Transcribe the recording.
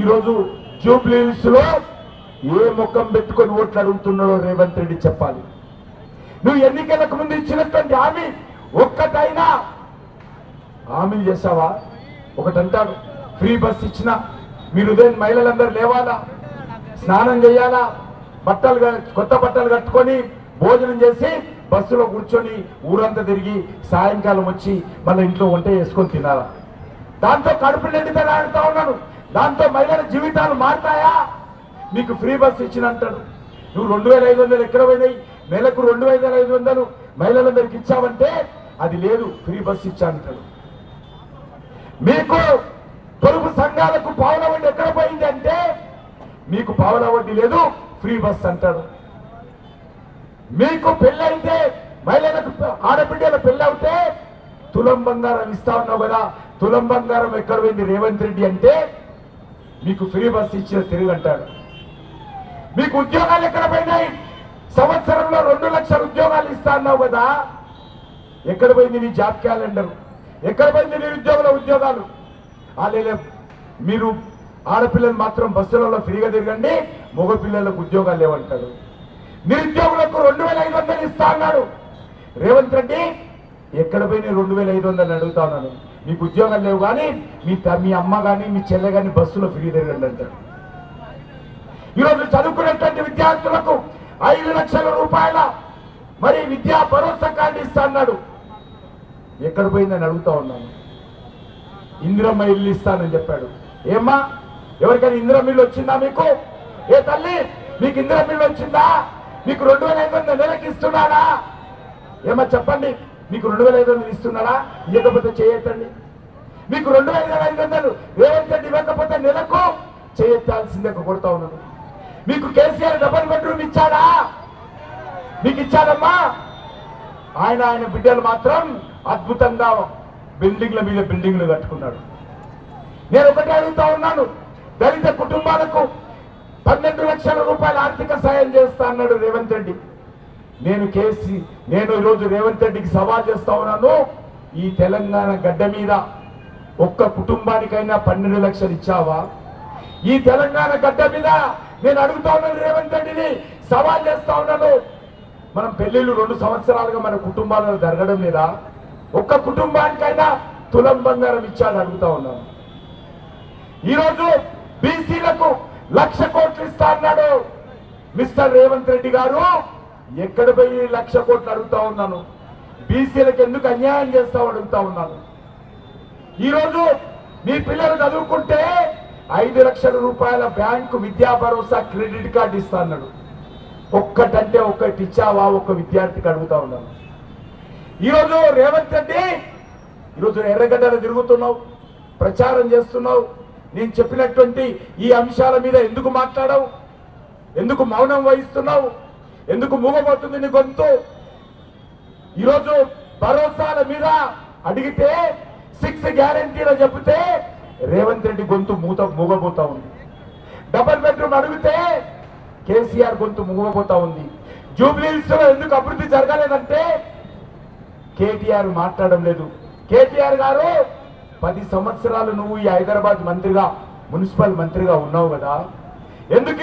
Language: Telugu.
ఈరోజు జూబ్లీహిల్స్లో ఏ ముఖం పెట్టుకొని ఓట్లు అడుగుతున్నాడో రేవంత్ రెడ్డి చెప్పాలి. నువ్వు ఎన్నికలకు ముందు ఇచ్చినటువంటి హామీ ఒక్కటైనా హామీలు చేసావా ఒకటంటాడు ఫ్రీ బస్ ఇచ్చిన మీరు ఉదయం మహిళలందరూ లేవాలా? స్నానం చేయాలా? బట్టలు కొత్త బట్టలు కట్టుకొని భోజనం చేసి బస్సులో కూర్చొని ఊరంతా తిరిగి సాయంకాలం వచ్చి మళ్ళీ ఇంట్లో వంట చేసుకొని తినాలా? దాంతో కడుపు నిండితే ఆడుతా ఉన్నాను. దాంతో మహిళల జీవితాలు మారుతాయా? నీకు ఫ్రీ బస్ ఇచ్చిన అంటాడు నువ్వు రెండు వేల ఐదు వందలు ఎక్కడ పోయినాయి? నెలకు రెండు వేల ఐదు వందలు మహిళలందరికి ఇచ్చావంటే అది లేదు ఫ్రీ బస్ ఇచ్చానంటాడు మీకు పొరుగు సంఘాలకు పావుల వడ్డీ ఎక్కడ పోయింది అంటే మీకు పావుల వడ్డీ లేదు ఫ్రీ బస్ అంటాడు. మీకు పెళ్ళైతే మహిళలకు ఆడబిడ్డల పెళ్ళవుతే తులం బంగారం ఇస్తా ఉన్నావు కదా తులం బంగారం ఎక్కడ పోయింది రేవంత్ రెడ్డి అంటే మీకు ఫ్రీ బస్ ఇచ్చిన తిరిగి అంటాడు మీకు ఉద్యోగాలు ఎక్కడ పోయినాయి? సంవత్సరంలో రెండు లక్షల ఉద్యోగాలు ఇస్తా అన్నావు కదా. ఎక్కడ పోయింది నీ జాబ్ క్యాలెండర్? ఎక్కడ పోయింది నిరుద్యోగుల ఉద్యోగాలు అలాగే మీరు ఆడపిల్లలు మాత్రం బస్సులలో ఫ్రీగా తిరగండి మగపిల్లలకు ఉద్యోగాలు లేవంటాడు. నిరుద్యోగులకు రెండు వేల ఐదు వందలు ఇస్తా అన్నాడు. రేవంత్ రెడ్డి ఎక్కడ పోయిన రెండు వేల ఐదు వందలు అడుగుతా ఉన్నాను? మీకు ఉద్యోగాలు లేవు కానీ మీ త- మీ అమ్మ కానీ మీ చెల్లె కానీ బస్సులో ఫ్రీ తిరగండి అంటారు ఈరోజు చదువుకున్నటువంటి విద్యార్థులకు ఐదు లక్షల రూపాయల మరి విద్యా భరోసా కార్డు ఇస్తా అన్నాడు. ఎక్కడ పోయిందని అడుగుతా ఉన్నాను. ఇందిరమ్మ ఇల్లు ఇస్తానని చెప్పాడు. ఏమ్మా ఎవరికైనా ఇందిరమ్మ ఇల్లు వచ్చిందా మీకు? ఏ తల్లి మీకు ఇందిరమ్మ ఇల్లు వచ్చిందా? మీకు రెండు వేల ఐదు వందల నెలకి ఇస్తున్నాడా? ఏమ్మా చెప్పండి. మీకు రెండు వేల ఐదు వందలు ఇస్తున్నాడా ఇవ్వకపోతే చేయొద్దండి. మీకు రెండు వేల ఐదు వందలు రేవంత్ రెడ్డి ఇవ్వకపోతే నెలకు చేయెత్తాల్సిందే కొడతా ఉన్నాను. మీకు కేసీఆర్ డబల్ బెడ్రూమ్ ఇచ్చాడా? మీకు ఇచ్చాడమ్మా. ఆయన ఆయన బిడ్డలు మాత్రం అద్భుతంగా బిల్డింగ్ల మీద బిల్డింగ్లు కట్టుకున్నాడు. నేను ఒకటే అడుగుతా ఉన్నాను. దళిత కుటుంబాలకు పన్నెండు లక్షల రూపాయల ఆర్థిక సాయం చేస్తా అన్నాడు రేవంత్ రెడ్డి. నేను కేసీ నేను ఈరోజు రేవంత్ రెడ్డికి సవాల్ చేస్తా ఉన్నాను. ఈ తెలంగాణ గడ్డ మీద ఒక్క కుటుంబానికైనా పన్నెండు లక్షలు ఇచ్చావా? ఈ తెలంగాణ గడ్డ మీద నేను అడుగుతా ఉన్నాను రేవంత్ రెడ్డిని సవాల్ చేస్తా ఉన్నాను. మనం పెళ్ళిళ్ళు రెండు సంవత్సరాలుగా మన కుటుంబాలను జరగడం లేదా? ఒక్క కుటుంబానికైనా తులం బంగారం ఇచ్చాలని అడుగుతా ఉన్నాను. ఈరోజు బీసీలకు లక్ష కోట్లు ఇస్తా అన్నాడు మిస్టర్ రేవంత్ రెడ్డి గారు. ఎక్కడ పోయి లక్ష కోట్లు అడుగుతా ఉన్నాను? బీసీలకు ఎందుకు అన్యాయం చేస్తావు అడుగుతా ఉన్నాను? ఈరోజు మీ పిల్లలు చదువుకుంటే ఐదు లక్షల రూపాయల బ్యాంకు విద్యా భరోసా క్రెడిట్ కార్డు ఇస్తా అన్నాడు. ఒక్కటంటే ఒక్కటి ఇచ్చావా? ఒక్క విద్యార్థికి అడుగుతా ఉన్నాను. ఈరోజు రేవంత్ రెడ్డి ఈరోజు ఎర్రగడ్డలు తిరుగుతున్నావు ప్రచారం చేస్తున్నావు. నేను చెప్పినటువంటి ఈ అంశాల మీద ఎందుకు మాట్లాడవు? ఎందుకు మౌనం వహిస్తున్నావు? ఎందుకు మూగబోతుంది నీ గొంతు? ఈరోజు భరోసాల మీద అడిగితే సిక్స్ గ్యారంటీలో చెబితే రేవంత్ రెడ్డి గొంతు మూత మూగబోతా ఉంది. డబల్ బెడ్రూమ్ అడిగితే కేసీఆర్ గొంతు మూగబోతా ఉంది. జూబ్లీహిల్స్లో ఎందుకు అభివృద్ధి జరగలేదంటే కేటీఆర్ మాట్లాడడం లేదు. కేటీఆర్ గారు పది సంవత్సరాలు నువ్వు ఈ హైదరాబాద్ మంత్రిగా మున్సిపల్ మంత్రిగా ఉన్నావు కదా. ఎందుకు